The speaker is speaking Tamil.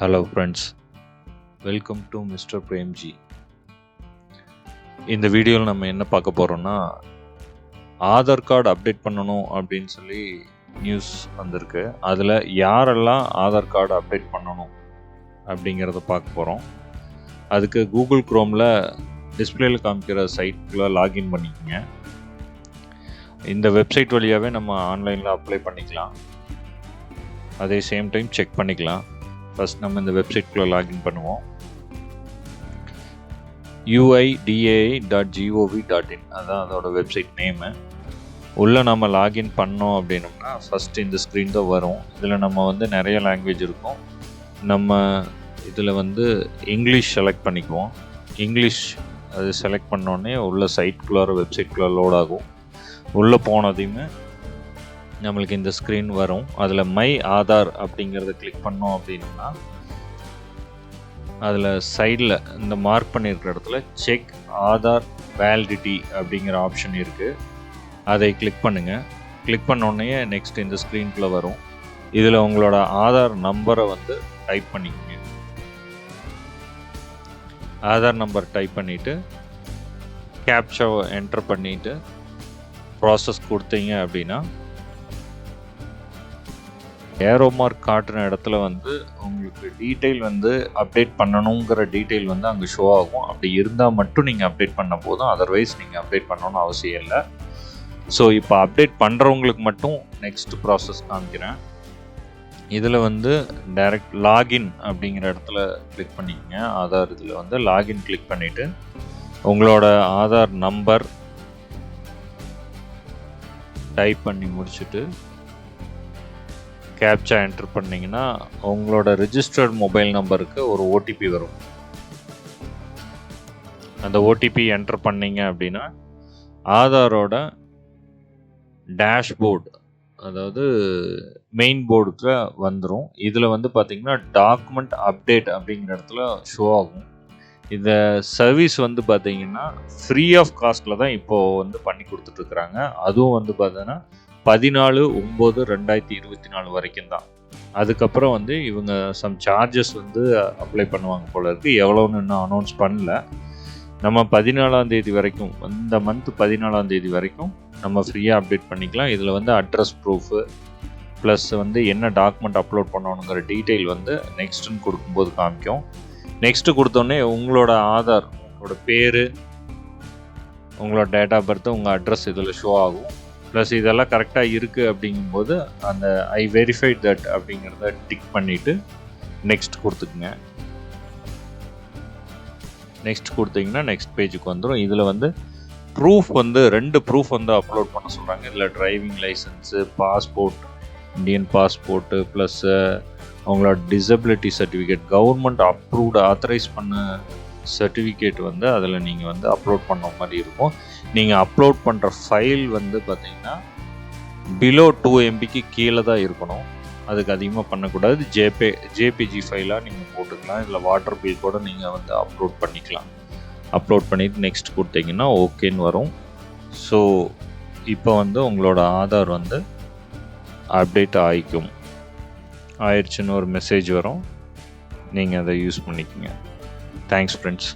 Hello friends welcome to mister Premji இந்த வீடியோவில் நம்ம என்ன பார்க்க போகிறோம்னா ஆதார் கார்டு அப்டேட் பண்ணணும் அப்படின்னு சொல்லி நியூஸ் வந்திருக்கு. அதில் யாரெல்லாம் ஆதார் கார்டு அப்டேட் பண்ணணும் அப்படிங்கிறத பார்க்க போகிறோம் அதுக்கு கூகுள் க்ரோமில் டிஸ்பிளேயில் காமிக்கிற சைட்குள்ளே லாகின் பண்ணிக்கோங்க. இந்த வெப்சைட் வழியாகவே நம்ம ஆன்லைனில் அப்ளை பண்ணிக்கலாம். அதே சேம் டைம் செக் பண்ணிக்கலாம். ஃபஸ்ட் நம்ம இந்த வெப்சைட்குள்ளே லாகின் பண்ணுவோம். UIDAI dot gov dot in அதுதான் அதோட வெப்சைட் நேமு உள்ளே நம்ம லாகின் பண்ணோம் அப்படின்னோம்னா ஃபஸ்ட்டு இந்த ஸ்க்ரீன் தான் வரும். இதில் நம்ம வந்து நிறைய லாங்குவேஜ் இருக்கும். நம்ம இதில் வந்து இங்கிலீஷ் செலக்ட் பண்ணிக்குவோம். இங்கிலீஷ் அது செலக்ட் பண்ணோடனே உள்ள சைட்குள்ளார வெப்சைட்குள்ளே லோட் ஆகும். உள்ளே போனதையுமே நம்மளுக்கு இந்த ஸ்க்ரீன் வரும். அதில் மை ஆதார் அப்படிங்கிறத கிளிக் பண்ணோம் அப்படின்னா அதில் சைடில் இந்த மார்க் பண்ணியிருக்கிற இடத்துல செக் ஆதார் வேலிடிட்டி அப்படிங்கிற ஆப்ஷன் இருக்குது அதை கிளிக் பண்ணுங்கள் கிளிக் பண்ணோடனே நெக்ஸ்ட் இந்த ஸ்க்ரீனுக்குள்ளே வரும். இதில் உங்களோட ஆதார் நம்பரை வந்து டைப் பண்ணிக்கோங்க. ஆதார் நம்பர் டைப் பண்ணிவிட்டு கேப்ஷாவை என்டர் பண்ணிவிட்டு ப்ராசஸ் கொடுத்தீங்க அப்படின்னா ஏரோ மார்க் காட்டுற இடத்துல வந்து உங்களுக்கு டீட்டெயில் வந்து அப்டேட் பண்ணணுங்கிற டீட்டெயில் வந்து அங்கே ஷோ ஆகும். அப்படி இருந்தால் மட்டும் நீங்கள் அப்டேட் பண்ண போதும். அதர்வைஸ் நீங்கள் அப்டேட் பண்ணணும்னு அவசியம் இல்லை. ஸோ இப்போ அப்டேட் பண்ணுறவங்களுக்கு மட்டும் நெக்ஸ்ட் ப்ராசஸ் காமிக்கிறேன். இதில் வந்து டைரக்ட் லாகின் அப்படிங்கிற இடத்துல கிளிக் பண்ணிக்கோங்க. ஆதார் இதில் வந்து லாகின் கிளிக் பண்ணிவிட்டு உங்களோட ஆதார் நம்பர் டைப் பண்ணி முடிச்சுட்டு கேப்சா என்டர் பண்ணிங்கன்னா உங்களோட ரிஜிஸ்டர்ட் மொபைல் நம்பருக்கு ஒரு ஓடிபி வரும். அந்த ஓடிபி என்டர் பண்ணீங்க அப்படின்னா ஆதாரோட டேஷ்போர்டு அதாவது மெயின் போர்டுக்கு வந்துடும் இதில் வந்து பார்த்திங்கன்னா டாக்குமெண்ட் அப்டேட் அப்படிங்கிற இடத்துல ஷோ ஆகும். இந்த சர்வீஸ் வந்து பார்த்திங்கன்னா ஃப்ரீ ஆஃப் காஸ்ட்டில் தான் இப்போது வந்து பண்ணி கொடுத்துட்ருக்குறாங்க அதுவும் வந்து பார்த்தோன்னா பதினாலு ஒம்பது ரெண்டாயிரத்தி இருபத்தி நாலு வரைக்கும் தான் அதுக்கப்புறம் வந்து இவங்க சம் சார்ஜஸ் வந்து அப்ளை பண்ணுவாங்க போல இருக்குது எவ்வளோன்னு இன்னும் அனௌன்ஸ் பண்ணல. நம்ம பதினாலாம் தேதி வரைக்கும் இந்த மந்த் பதினாலாம் தேதி வரைக்கும் நம்ம ஃப்ரீயாக அப்டேட் பண்ணிக்கலாம். இதில் வந்து அட்ரஸ் ப்ரூஃபு ப்ளஸ் வந்து என்ன டாக்குமெண்ட் அப்லோட் பண்ணணுங்கிற டீட்டெயில் வந்து நெக்ஸ்ட்டுன்னு கொடுக்கும்போது காமிக்கும். நெக்ஸ்ட்டு கொடுத்தோன்னே உங்களோட ஆதார் உங்களோட பேர் உங்களோட டேட் ஆஃப் பர்த் உங்கள் அட்ரஸ் இதில் ஷோ ஆகும். ப்ளஸ் இதெல்லாம் கரெக்டாக இருக்குது அப்படிங்கும்போது அந்த ஐ வெரிஃபைட் தட் அப்படிங்கிறத டிக் பண்ணிவிட்டு நெக்ஸ்ட் கொடுத்துக்குங்க. நெக்ஸ்ட் கொடுத்தீங்கன்னா நெக்ஸ்ட் பேஜுக்கு வந்துடும் இதில் வந்து ப்ரூஃப் வந்து ரெண்டு ப்ரூஃப் வந்து அப்லோட் பண்ண சொல்கிறாங்க இதில் driving licence passport Indian passport plus அவங்களோட disability certificate government approved authorise பண்ண சர்டிஃபிகேட் வந்து அதில் நீங்கள் வந்து அப்லோட் பண்ண மாதிரி இருக்கும். நீங்கள் அப்லோட் பண்ணுற ஃபைல் வந்து பார்த்தீங்கன்னா பிலோ டூ எம்பிக்கு கீழே தான் இருக்கணும். அதுக்கு அதிகமாக பண்ணக்கூடாது. ஜேபே ஜேபிஜி ஃபைலாக நீங்கள் போட்டுக்கலாம். இல்லை வாட்டர் பில் கூட நீங்கள் வந்து அப்லோட் பண்ணிக்கலாம். அப்லோட் பண்ணிவிட்டு நெக்ஸ்ட் கொடுத்தீங்கன்னா ஓகேன்னு வரும். ஸோ இப்போ வந்து உங்களோட ஆதார் வந்து அப்டேட் ஆகிக்கும் ஆயிடுச்சுன்னு ஒரு மெசேஜ் வரும். நீங்கள் அதை யூஸ் பண்ணிக்கோங்க. Thanks friends